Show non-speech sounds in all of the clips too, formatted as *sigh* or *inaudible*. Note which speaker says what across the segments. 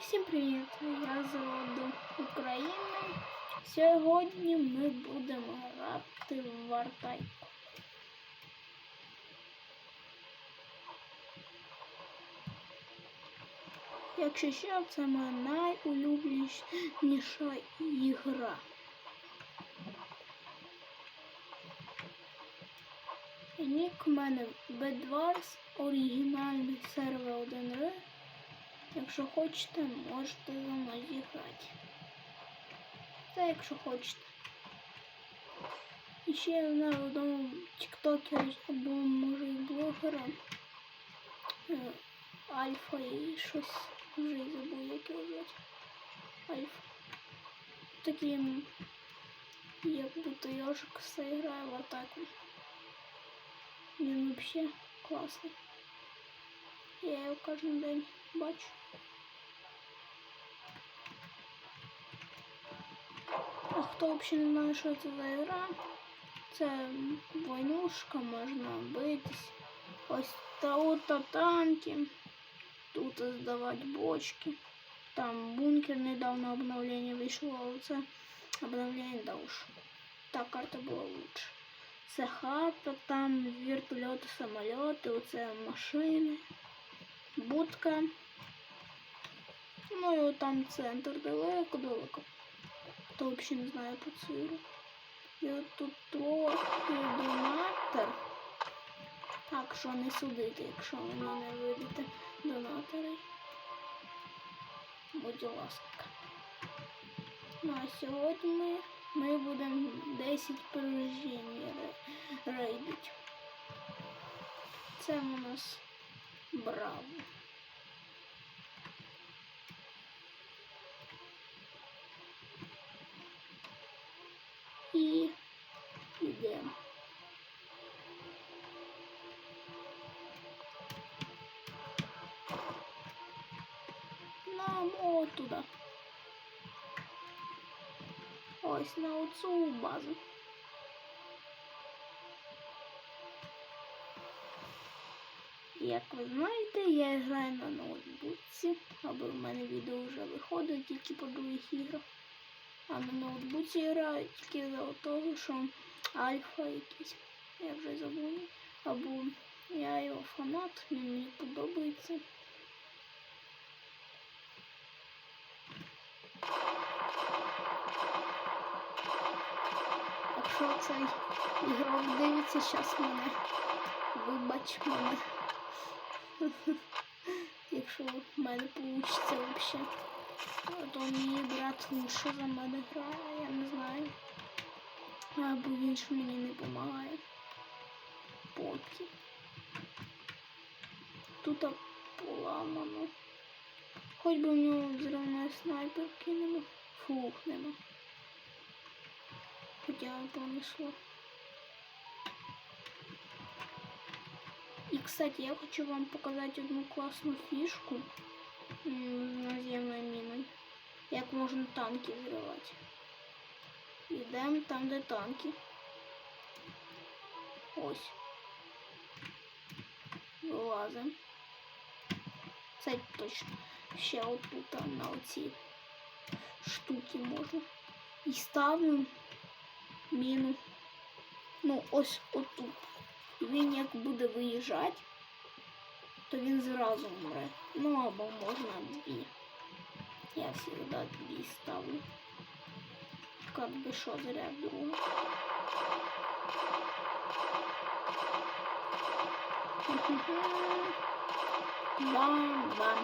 Speaker 1: Всім привіт! Я з роду України. Сьогодні ми будемо грати в Вартайку. Якщо що, це моя найулюбленіша ігра. Нік у мене Bedwars, оригінальний сервер 1 Якщо хочете, можете за мною зіграти. Це якщо хочете. І ще я знаю одному тіктокера або може і блогера. е, Альфа і щось вже й забув, як його звати. Альфа. Таким як будто ежик все грає в атаку. Він взагалі класний. Я його кожен день бачу. А хто взагалі не знає, що це за гра? Це войнушка, можна битись. Ось тут танки. Тут здавати бочки. Там бункер недавно обновлення вийшло, але це обновлення да уж. Та карта була лучше. Це хата, там вертольоти, самольоти, оце машини, будка. Ну і там центр далеко-далеко. Хто взагалі не знає про цю ігру. І от тут трохи донатор. Так що не судите, якщо ви мене видите донатори. Будь ласка. Ну а сьогодні ми, ми будемо 10 порождень рейдити. Це у нас браво. І йдемо. Нам от туди. Ось на оцю базу. Як ви знаєте, я граю на ноутбуці, або в мене відео вже виходить тільки по других іграх. А на ноутбуці граю тільки за того, що альфа якийсь. Я вже забув. Або я його фанат, він мені подобається. Якщо цей ігрок дивиться, зараз мене вибач мене. *laughs* Якщо в мене вийде взагалі. А то мій брат лучше за мене грає, я не знаю. Або він ж мені не допомагає. Поки. Тут поламано. Хоч би в нього взривної снайперки нема. Фух, нема. Хоча понесло. И, кстати, я хочу вам показать одну классную фишку м, з наземною міною. Як можна танки взривати. Йдемо там, де танки. Ось. Вилазимо. Це точно. Ще отут там, на оці штуки можна. І ставимо міну. Ну, ось отут. І він як буде виїжджати, то він зразу вмре. Ну або можна дві. Я завжди дві ставлю. Как би що заряд друга. Бам-бам.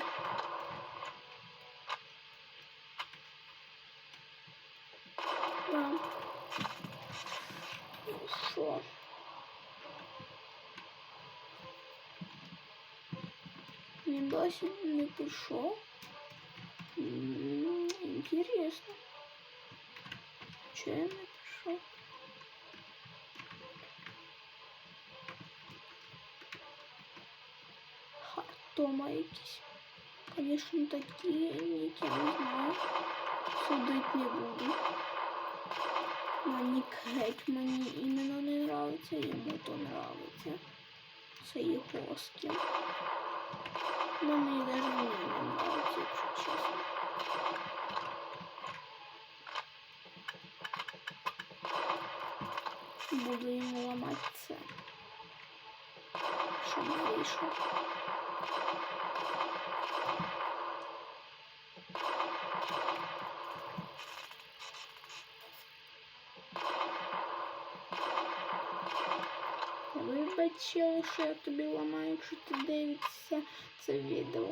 Speaker 1: досі не пішов. М, Інтересно. Чи не пішов? Хартома якісь. Конечно, такі, які я не знаю. Судить не буду. Мені геть мені іменно не нравиться, йому то нравиться. Це його скін. Ну, ну, Но мне даже не надо, если честно. Буду ему ломаться. Чтобы вышел. Вибачай, що я тобі ламаю, якщо ти дивишся це відео.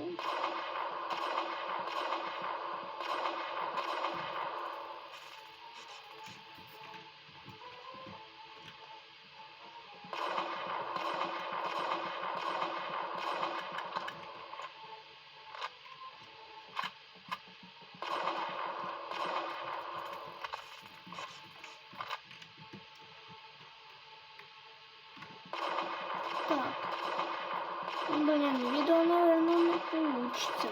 Speaker 1: Блин, видео, наверное, не получится.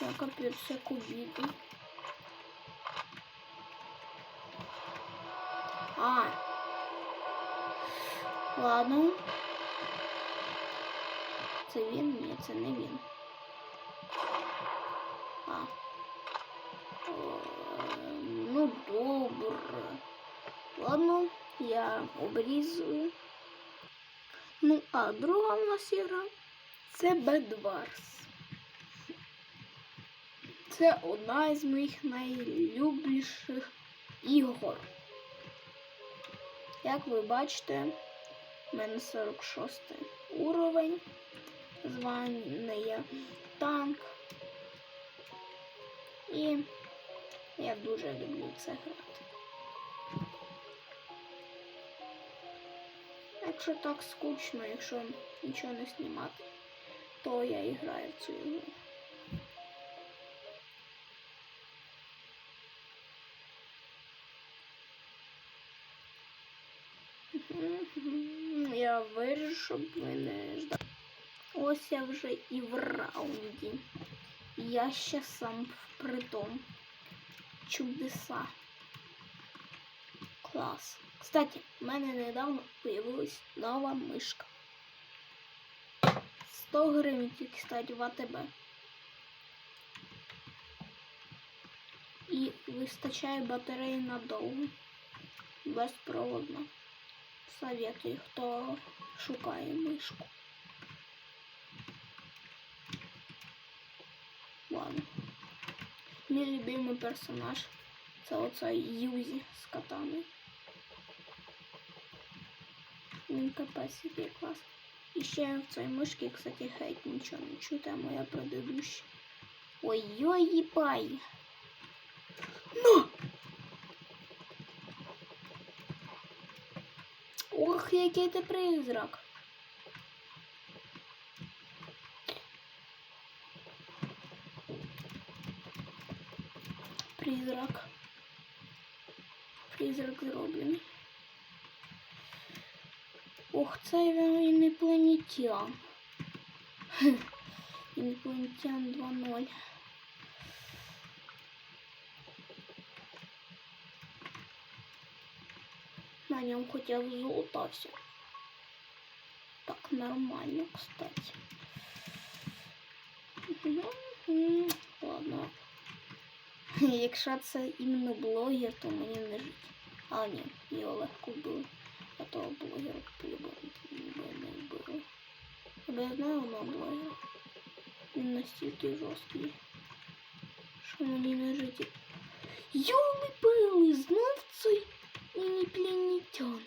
Speaker 1: Я капец, как убиду. А. Ладно. Це він? Ні, це не він. А. Е, Ну, добре. Ладно, я обрізую. Ну, а друга в нас ігра це Bedwars. Це одна із моїх найлюбліших ігор. Як ви бачите, в мене 46 уровень. Званий є танк. І я дуже люблю це грати. Якщо так скучно, якщо нічого не знімати, то я і граю в цю ігру. Я вирішу, щоб ви не ждали. Ось я вже і в раунді. Я ще сам впритом. Чудеса. Клас. Кстати, в мене недавно появилась нова мишка. 100 гривень тільки, кстати, в АТБ. І вистачає батареї надовго. Безпроводно. Советую, хто шукає мишку. Ладно. Мій любимий персонаж це оцей Юзі з катаною. Він капець який клас. І ще в цій мишці, кстати, геть нічого не чути, а моя предыдуща. Ой-ой, їбай. На! Ох, який ти призрак. Призрак. Призрак зроблений. Ох, це він інопланетян. *laughs* Інопланетян 2.0. На нем хотя бы золото все. Так, нормально, кстати. Мгм. Ладно. *laughs* Якщо це іменно блогер, то мені не жить. А ні, його легко вбили. А того блогера по-любому не вбили. Бо я знаю одного блогера. Він настільки жорсткий, що мені не жити. Йоли пили, знов цей інопланетян.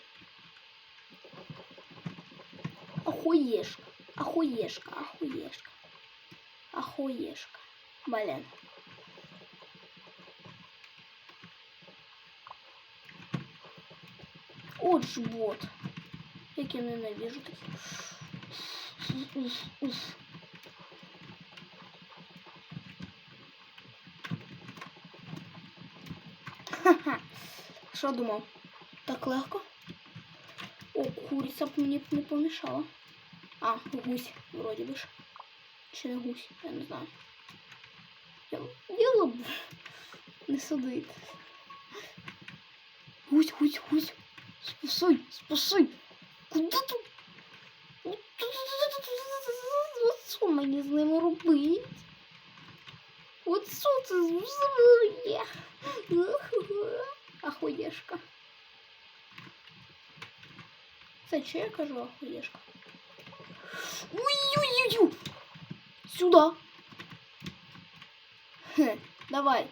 Speaker 1: Охуєшка, охуєшка, охуєшка. Охуєшка. Блін. От ж бот. Як я ненавижу такі. Ха-ха. Що думав? Так легко? О, куриця б мені не помішала. А, гусь, вроді би ж. Чи не гусь, я не знаю. Я діло б не сидить. Гусь, гусь, гусь. Спасай, спасай. Куди тут? Що мені з ним робить? От що це з Ахуєшка. Кстати, что я кажу, охуешка? Ой-ой-ой! Сюда! Хе, давай.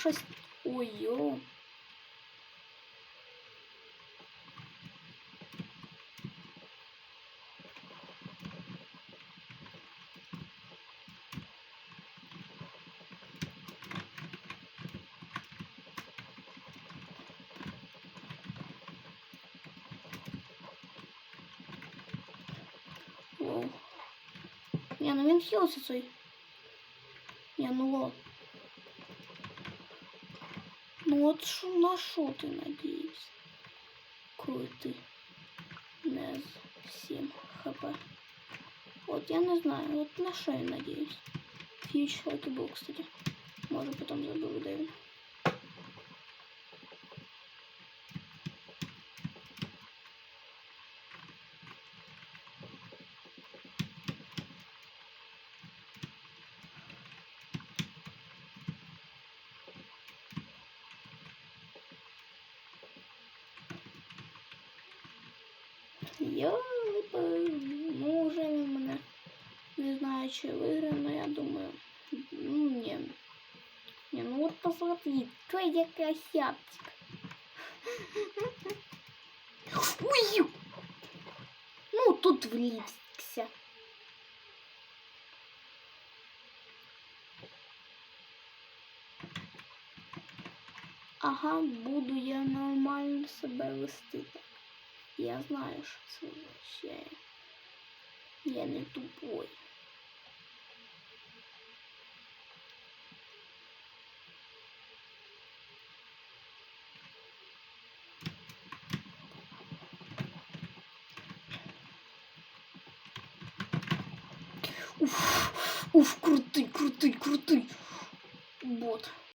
Speaker 1: щось... Ой-ой. Воу. Ні, ну він хілиться цей. Ні, ну лол. Ну от що на що ти надієшся? Коли ти не з 7 хп. От я не знаю, от на що я надіюсь. Фьюч Лаки був, кстати. Може потім заберу, де Я ну вже він мене не знаю, чи виграє, але я думаю. Ну ні. Ні, ну от посмотри, що я красавчик. Ой! Ну тут вліпся. Ага, буду я нормально себе вести. Я знаю, що це означає. Я не тупой. Уф, уф, крутий, крутий, крутий. Бот.